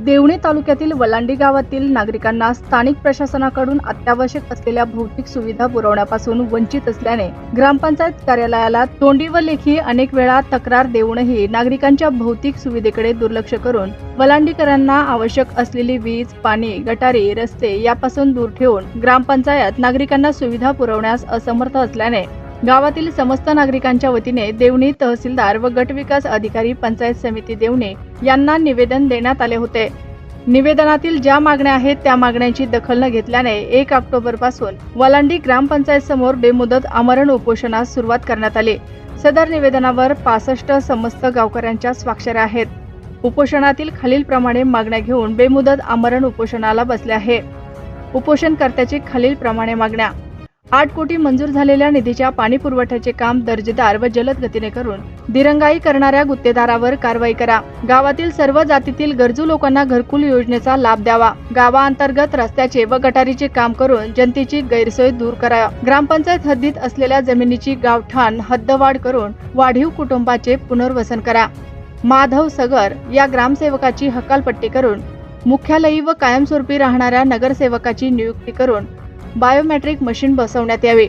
देवणी तालुक्यातील वलांडी गावातील नागरिकांना स्थानिक प्रशासनाकडून अत्यावश्यक असलेल्या भौतिक सुविधा पुरवण्यापासून वंचित असल्याने ग्रामपंचायत कार्यालयाला तोंडी व लेखी अनेक वेळा तक्रार देऊनही नागरिकांच्या भौतिक सुविधेकडे दुर्लक्ष करून वलांडीकरांना आवश्यक असलेली वीज पाणी गटारी रस्ते यापासून दूर ठेवून ग्रामपंचायत नागरिकांना सुविधा पुरवण्यास असमर्थ असल्याने गावातील समस्त नागरिकांच्या वतीने देवणी तहसीलदार व गटविकास अधिकारी पंचायत समिती देवणे यांना निवेदन देण्यात आले होते. निवेदनातील ज्या मागण्या आहेत त्या मागण्यांची दखल न घेतल्याने एक ऑक्टोबरपासून वलांडी ग्रामपंचायत समोर बेमुदत आमरण उपोषणास सुरुवात करण्यात आली. सदर निवेदनावर पासष्ट समस्त गावकऱ्यांच्या स्वाक्षऱ्या आहेत. उपोषणातील खालीलप्रमाणे मागण्या घेऊन बेमुदत आमरण उपोषणाला बसले आहे. उपोषणकर्त्याची खालीलप्रमाणे मागण्या आठ कोटी मंजूर झालेल्या निधीच्या पाणी पुरवठ्याचे काम दर्जेदार व जलद गतीने करून दिरंगाई करणाऱ्या गुत्तेदारावर कारवाई करा. गावातील सर्व जातीतील गरजू लोकांना घरकुल योजनेचा लाभ द्यावा. गावाअंतर्गत रस्त्याचे व गटारीचे काम करून जनतेची गैरसोय दूर करा. ग्रामपंचायत हद्दीत असलेल्या जमिनीची गावठाण हद्दवाढ करून वाढीव कुटुंबाचे पुनर्वसन करा. माधव सगर या ग्रामसेवकाची हकालपट्टी करून मुख्यालयी व कायमस्वरूपी राहणाऱ्या नगरसेवकाची नियुक्ती करून बायोमेट्रिक मशीन बसवण्यात यावे.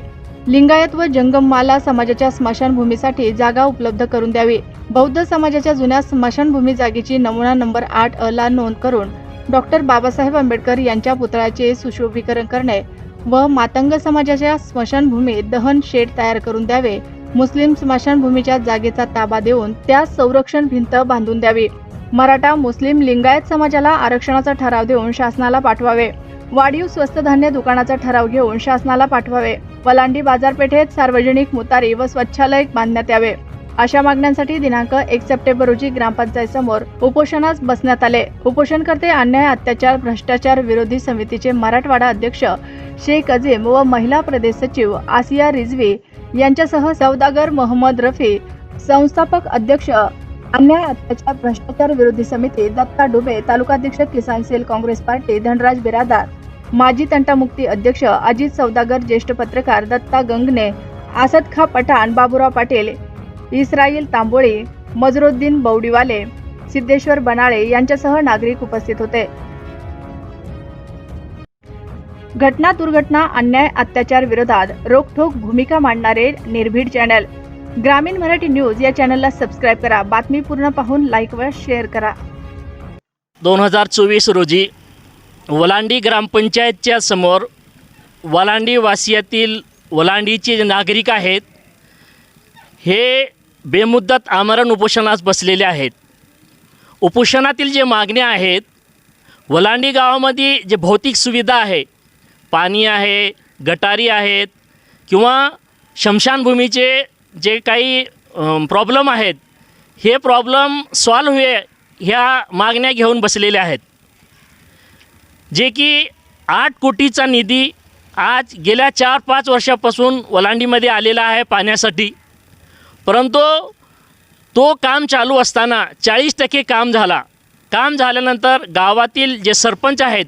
लिंगायत व जंगममाला समाजाच्या स्मशानभूमीसाठी जागा उपलब्ध करून द्यावी. बौद्ध समाजाच्या जुन्या स्मशानभूमी जागेची नमुना नंबर आठ अ ला नोंद करून डॉक्टर बाबासाहेब आंबेडकर यांच्या पुतळ्याचे सुशोभीकरण करणे व मातंग समाजाच्या स्मशानभूमीत दहन शेड तयार करून द्यावे. मुस्लिम स्मशानभूमीच्या जागेचा ताबा देऊन त्यास संरक्षण भिंत बांधून द्यावी. मराठा मुस्लिम लिंगायत समाजाला आरक्षणाचा ठराव देऊन शासनाला पाठवावे. वाढीव स्वस्त धान्य दुकानाचा ठराव घेऊन शासनाला पाठवावे. वलांडी बाजारपेठेत सार्वजनिक मुतारी व स्वच्छालय बांधण्यात यावे. अशा मागण्यांसाठी दिनांक एक सप्टेंबर रोजी ग्रामपंचायत समोर उपोषणास बसण्यात आले. उपोषणकर्ते अन्याय अत्याचार भ्रष्टाचार विरोधी समितीचे मराठवाडा अध्यक्ष शेख अजीम व महिला प्रदेश सचिव आसिया रिजवी यांच्यासह सौदागर मोहम्मद रफी संस्थापक अध्यक्ष अन्याय अत्याचार भ्रष्टाचार विरोधी समिती दत्ता डुबे तालुकाध्यक्ष किसान सेल काँग्रेस पार्टी धनराज बिरादार माजी तंटामुक्ती अध्यक्ष अजित सौदागर ज्येष्ठ पत्रकार दत्ता गंगने आसद खा पठाण बाबुराव पाटील इस्राईल तांबोळी मजरुद्दीन बौडीवाले सिद्धेश्वर बनाळे यांच्यासह नागरिक उपस्थित होते. घटना दुर्घटना अन्याय अत्याचार विरोधात रोखठोक भूमिका मांडणारे निर्भीड चॅनल. ग्रामीण मराठी न्यूज या चॅनलला सबस्क्राईब करा. बातमी पूर्ण पाहून लाईक व शेअर करा. दोन हजार चोवीस रोजी वलांडी ग्रामपंचायतच्या समोर वलांडी वासियातील वलांडीचे जे नागरिक आहेत हे बेमुद्दत आमरण उपोषणास बसलेले आहेत. उपोषणातील जे मागण्या आहेत वलांडी गावामध्ये जे भौतिक सुविधा आहे पाणी आहे गटारी आहेत किंवा शमशानभूमीचे जे काही प्रॉब्लेम आहेत हे प्रॉब्लेम सॉल्व हुए ह्या मागण्या घेऊन बसलेल्या आहेत. जे की आठ कोटीचा निधी आज गेल्या चार पाच वर्षापासून वलांडीमध्ये आलेला आहे पाण्यासाठी. परंतु तो काम चालू असताना चाळीस टक्के काम झाला. काम झाल्यानंतर गावातील जे सरपंच आहेत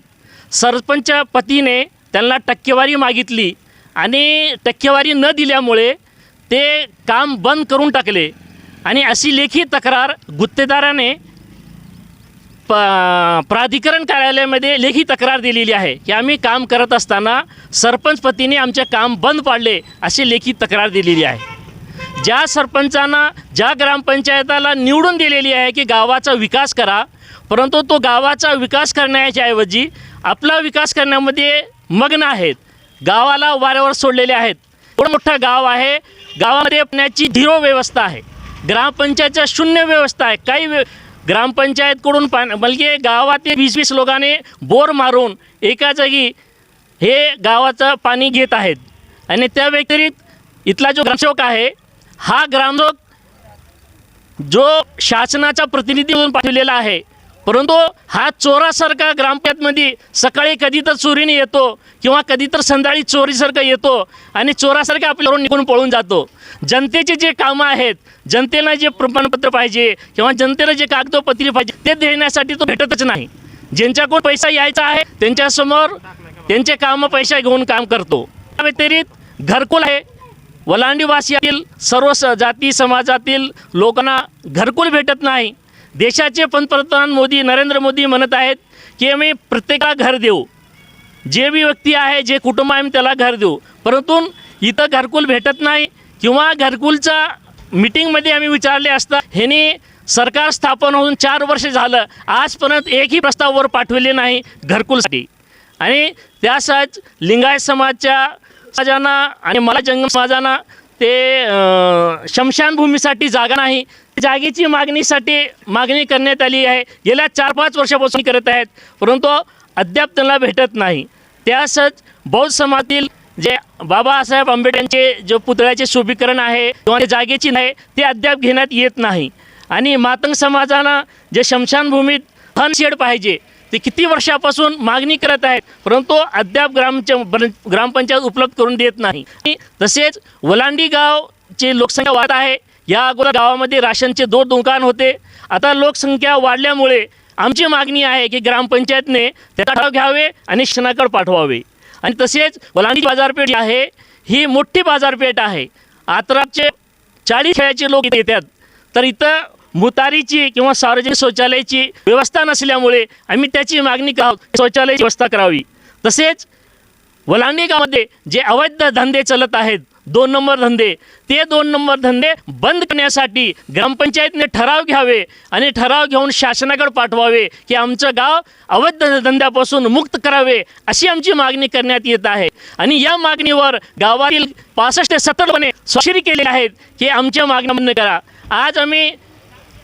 सरपंच पतीने त्यांना टक्केवारी मागितली आणि टक्केवारी न दिल्यामुळे ते काम बंद करून टाकले. आणि अशी लेखी तक्रार गुत्तेदाराने प प्राधिकरण कार्यालयामध्ये लेखी तक्रार दिलेली आहे की आम्ही काम करत असताना सरपंचपतीने आमचे काम बंद पाडले अशी लेखी तक्रार दिलेली आहे. ज्या सरपंचांना ज्या ग्रामपंचायताला निवडून दिलेली आहे की गावाचा विकास करा परंतु तो गावाचा विकास करण्याच्या ऐवजी आपला विकास करण्यामध्ये मग्न आहेत गावाला वाऱ्यावर सोडलेले आहेत. एवढं मोठं गाव आहे गावामध्ये पाण्याची झिरो व्यवस्था आहे. ग्रामपंचायतच्या शून्य व्यवस्था आहे काही वे ग्रामपंचायतकडून पाण बलकी गावातील वीस वीस लोकांनी बोर मारून एका जागी हे गावाचं पाणी घेत आहेत. आणि त्या व्यतिरिक्त इथला जो ग्रामसेवक आहे हा ग्रामसेवक जो शासनाचा प्रतिनिधी म्हणून पाठवलेला आहे. परंतु हा चोरासारखा ग्रामपंचायतमध्ये सकाळी कधी तर चोरीने येतो किंवा कधी तर संध्याकाळी चोरीसारखा येतो आणि चोरासारखं आपल्यावर निघून पळून जातो. जनतेचे जे कामं आहेत जनतेला जे प्रमाणपत्र पाहिजे किंवा जनतेला जे कागदोपत्री पाहिजे ते देण्यासाठी तो भेटतच नाही. ज्यांच्याकडून पैसा यायचा आहे त्यांच्यासमोर त्यांचे कामं पैसा घेऊन काम करतो. त्या व्यतिरिक्त घरकुल आहे. वलांडीवासियातील सर्व स जाती समाजातील लोकांना घरकुल भेटत नाही. देशाचे पंतप्रधान मोदी नरेंद्र मोदी म्हणत आहेत की आम्ही प्रत्येकाला घर देऊ. जे बी व्यक्ती आहे जे कुटुंब आहे आम्ही त्याला घर देऊ. परंतु इथं घरकुल भेटत नाही किंवा घरकुलचा मिटिंगमध्ये आम्ही विचारले असता ह्यांनी सरकार स्थापन होऊन चार वर्ष झालं. आजपर्यंत एकही प्रस्ताव वर पाठवले नाही घरकुलसाठी. आणि त्यासच लिंगायत समाजच्या समाजांना आणि मला जंगम समाजांना ते शमशानभूमीसाठी जागा नाही. जागेची मागणीसाठी मागणी करण्यात आली आहे. गेल्या चार पाच वर्षापासून करत आहेत. परंतु अद्याप त्यांना भेटत नाही. त्यासच बौद्ध समाजातील जे बाबासाहेब आंबेडकरांचे जे पुतळ्याचे शुभीकरण आहे किंवा जागेची नाही ते अद्याप घेण्यात येत नाही. आणि मातंग समाजानं जे शमशानभूमीत धन शेड पाहिजे ते किती वर्षापासून मागणी करत आहेत परंतु अद्याप ग्रामच्या ग्रामपंचायत उपलब्ध करून देत नाही. तसेच वलांडी गावची लोकसंख्या वाढत आहे. या अगोदर गावामध्ये राशनचे दोन दुकान होते. आता लोकसंख्या वाढल्यामुळे आमची मागणी आहे की ग्रामपंचायतने त्याचा ठाव घ्यावे आणि शनाकडे पाठवावे. आणि तसेच वलांडी बाजारपेठ जी आहे ही मोठी बाजारपेठ आहे. आत्राचे चाळीस खेळाचे लोक येतात. तर इथं मुतारीची किंवा सार्वजनिक शौचालयाची व्यवस्था नसल्यामुळे आम्ही त्याची मागणी आहोत. शौचालयाची व्यवस्था करावी. तसेच वलांडी गावामध्ये जे अवैध धंदे चालत आहेत दोन नंबर धंदे ते दोन नंबर धंदे बंद करण्यासाठी ग्रामपंचायतने ठराव घ्यावे आणि ठराव घेऊन शासनाकडे पाठवावे की आमचं गाव अवैध धंद्यापासून मुक्त करावे अशी आमची मागणी करण्यात येत आहे. आणि या मागणीवर गावातील पासष्ट ते सत्तरपणे स्वाक्षरी केली आहेत की आमच्या मागण्या बंद करा. आज आम्ही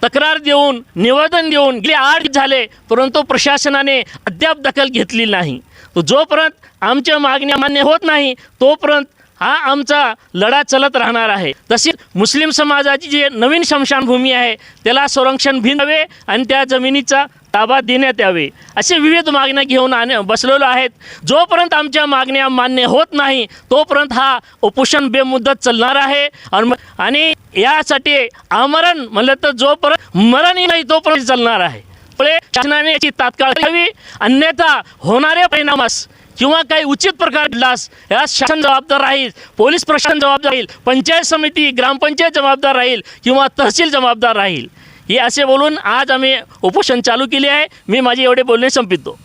तक्रार देऊन निवेदन देऊन गेले आठ झाले परंतु प्रशासनाने अद्याप दखल घेतली नाही. जोपर्यंत आमच्या मागण्या मान्य होत नाही तोपर्यंत हा आमचा लढा चलत राहणार आहे. तसेच मुस्लिम समाजाची जी नवीन शमशानभूमी आहे त्याला संरक्षण भिनावे आणि त्या जमिनीचा ताबा देण्यात यावे. असे विविध मागण्या घेऊन आण बसलेलो आहेत. जोपर्यंत आमच्या मागण्या मान्य होत नाही तोपर्यंत हा उपोषण बेमुदत चालणार आहे. आणि यासाठी आमरण म्हणलं तर जोपर्यंत मरणही नाही तोपर्यंत चालणार आहे. शासनाने याची तात्काळ घ्यावी अन्यथा होणाऱ्या परिणामास किंवा काही उचित प्रकार घडलास या शासन जबाबदार राहील पोलीस प्रशासन जबाबदार राहील पंचायत समिती ग्रामपंचायत जबाबदार राहील किंवा तहसील जबाबदार राहील. हे असे बोलून आज आम्ही उपोषण चालू केले आहे. मी माझे एवढे बोलणे संपितो